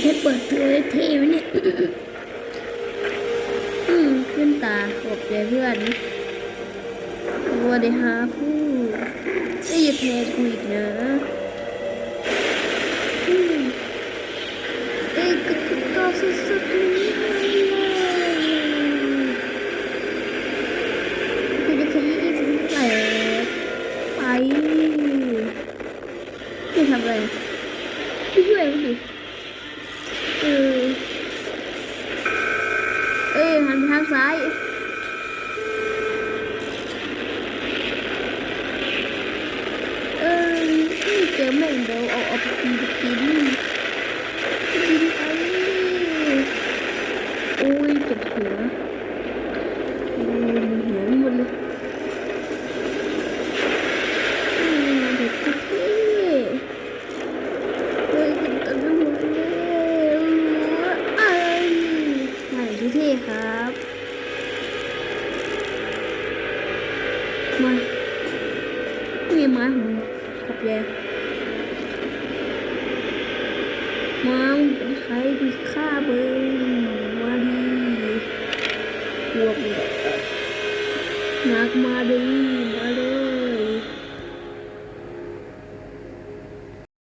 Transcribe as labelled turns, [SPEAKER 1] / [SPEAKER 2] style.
[SPEAKER 1] แค่เปิดตัวเลยเท่ไหมเนี่ย อืมเพื่อนตาขอบใจเพื่อนสวัสดีฮะผู้เอ้ยอย่าแพ้กูอีกนะอืมเอ้ยก็ก็ก็สุดๆนี้กูจะขยี้มึงแตกไปไม่ทำอะไรช่วยมึงดิ เออเอ้ ยหันทางซ้ายเออเจอแม่งเดี๋ยวเอาเอาไปกินไปกินกินไปโอ้ยเจ็บหัวโอ้ยมันหัวหมดเลยอืมเด็กเท่ๆ เฮ้ยคุณตำรวจแล้วไอ้ใหม่ที่ครับ มานี่ไม้ของมึงขับแย่มามึงเป็นใครกูฆ่ามึงมาดีกลัวมึงนักมาดี